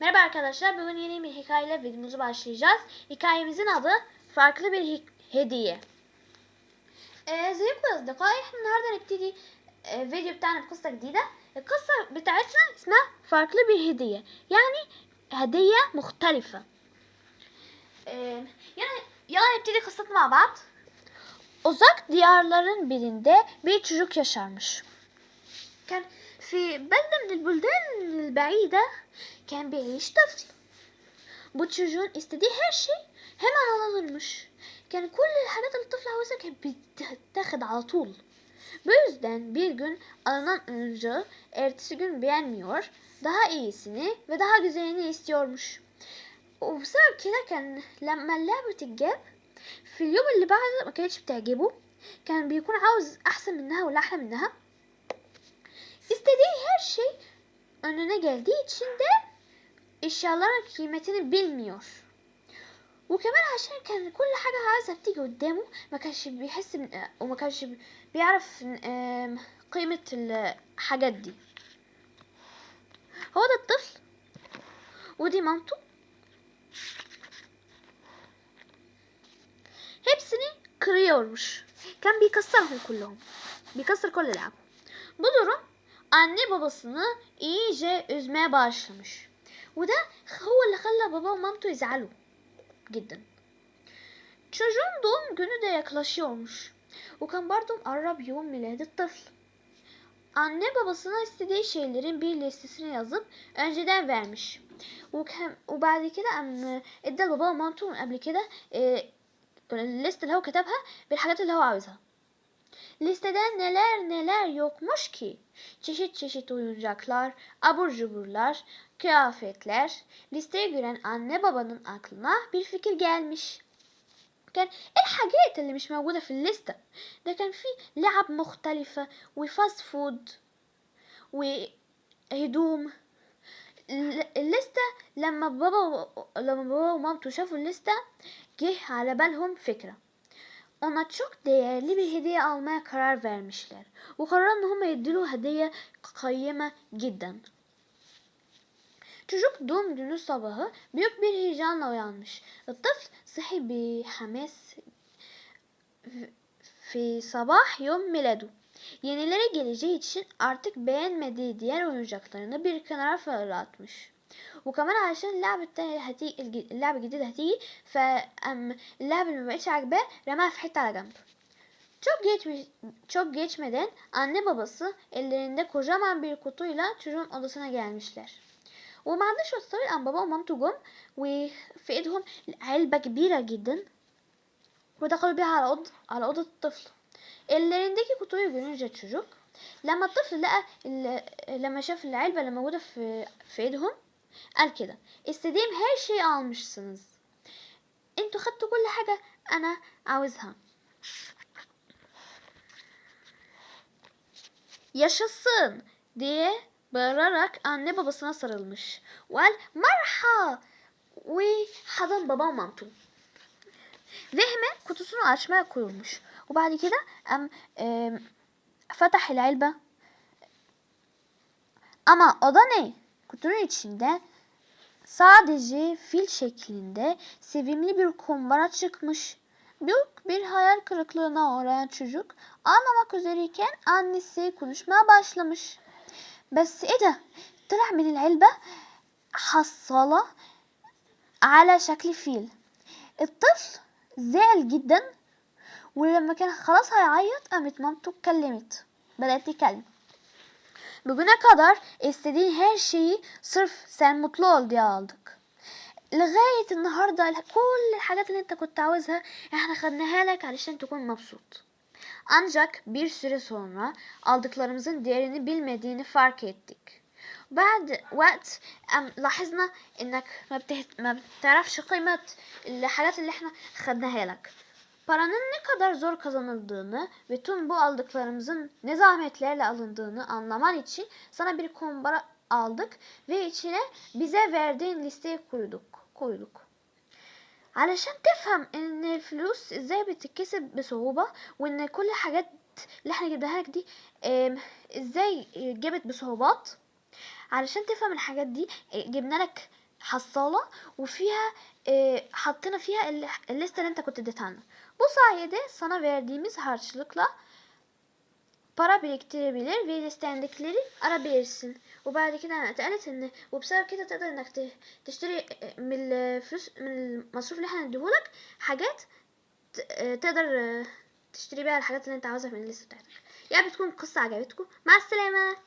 Merhaba arkadaşlar. Bugün yeni bir hikayeyle videomuzu başlayacağız. Hikayemizin adı Farklı Bir Hi- Hediye. آه، ازيكم يا اصدقائي احنا النهارده نبتدي آه، فيديو بتاعنا بقصه جديده القصه بتاعتنا اسمها farklı bir hediye yani هديه مختلفه آه، يعني يلا نبتدي قصتنا مع بعض Uzak diyarların birinde bir çocuk yaşarmış. كان في بلدة من البلدان البعيدة كان بيعيش طفل bu çocuğun istediği her şey hemen alınırmış. Yani كل الحاجات اللي الطفل عاوزها كانت بتتاخد على طول. Bu yüzden bir gün alınan oyuncağı ertesi gün beğenmiyor, daha iyisini ve daha güzelini istiyormuş. وبسبب كده كان لما اللعبة تتجاب في اليوم اللي بعده ما كانتش بتعجبه كان بيكون عاوز أحسن منها ولا أحلى منها İstediği her şey önüne geldiği için de eşyaların kıymetini bilmiyor. وكمان عشان كان كل حاجة عايزة بتيجي قدامه ما كانش بيحس من وما كانش بيعرف آم، قيمة الحاجات دي هو ده الطفل ودي مامته hepsini kırıyormuş. كان بيكسرهم كلهم بيكسر كل لعبه bu durum anne babasını iyice üzmeye başlamış. وده هو اللي خلى بابا ومامته يزعلوا جدا. Çocuğun doğum günü de yaklaşıyormuş. وكان برضه قرب يوم ميلاد الطفل. Anne babasına istediği şeylerin bir listesini yazıp önceden vermiş. وكان وبعد كده قام ادى لبابا ومامته من قبل كده آه، الليست اللي هو كتبها بالحاجات اللي هو عاوزها. Listede neler neler yokmuş ki. Çeşit çeşit oyuncaklar, abur cuburlar, kıyafetler. Listeye gören anne babanın aklına bir fikir gelmiş. كان الحاجات اللي مش موجودة في الليستة ده كان في لعب مختلفة وفاست فود وهدوم ال- الليستة لما بابا لما بابا ومامته شافوا الليستة جه على بالهم فكرة ona çok değerli bir hediye almaya karar vermişler. وقرروا ان هم يديله هدية قيمة جدا. Çocuk doğum günü sabahı büyük bir heyecanla uyanmış. الطفل صحي بحماس في صباح يوم ميلاده. Yenileri geleceği için artık beğenmediği diğer oyuncaklarını bir kenara fırlatmış. وكمان عشان اللعبة التانية هتيجي الج- اللعبة الجديدة هتيجي فأم اللعبة اللي مبقتش عاجباه رماها في حتة على جنب. Çok geçmiş, çok geçmeden anne babası ellerinde kocaman bir kutuyla çocuğun odasına gelmişler. وقت طويل قام بابا ومامته جم وفي إيدهم علبة كبيرة جدا ودخلوا بيها على أوضة على أوضة الطفل ellerindeki kutuyu görünce çocuk لما الطفل لقى لما شاف العلبة اللي موجودة في في إيدهم قال كده استديم her şeyi almışsınız انتوا خدتوا كل حاجة انا عاوزها yaşasın diye bağırarak anne babasına sarılmış. وقال مرحى وحضن بابا ومامته ve hemen kutusunu açmaya koyulmuş. وبعد كده قام آم، فتح العلبة ama o da ne? Kutunun içinde sadece fil şeklinde sevimli bir kumbara çıkmış. Büyük bir hayal kırıklığına uğrayan çocuk anlamak üzereyken annesi konuşmaya başlamış. بس ايه ده طلع من العلبة حصالة على شكل فيل الطفل زعل جدا ولما كان خلاص هيعيط قامت مامته اتكلمت بدأت تتكلم Bugüne kadar istediğin her şeyi sırf sen mutlu ol diye aldık. لغاية النهاردة كل الحاجات اللي انت كنت عاوزها إحنا خدناها لك علشان تكون مبسوط. Ancak bir süre sonra aldıklarımızın değerini bilmediğini fark ettik. بعد وقت لاحظنا إنك. ما بتعرفش قيمة الحاجات اللي إحنا خدناها لك. Paranın ne kadar zor kazanıldığını ve tüm bu aldıklarımızın ne zahmetlerle alındığını anlaman için sana bir kumbara aldık ve içine bize verdiğin listeyi koyduk. koyduk. علشان تفهم إن الفلوس إزاي بتتكسب بصعوبة وإن كل الحاجات اللي إحنا جبناها لك دي إزاي جابت بصعوبات علشان تفهم الحاجات دي جبنا لك حصالة وفيها e, حطينا فيها ال- الليستة اللي أنت كنت اديتها لنا. Bu sayede sana verdiğimiz harçlıkla para biriktirebilir ve istendikleri arabilirsin. وبعد كده اتقالت ان وبسبب كده تقدر انك تشتري من الفلوس من المصروف اللي إحنا نديهولك حاجات تقدر تشتري بيها الحاجات اللي انت عاوزها من الليست بتاعتك. يا بتكون قصة عجبتكم مع السلامة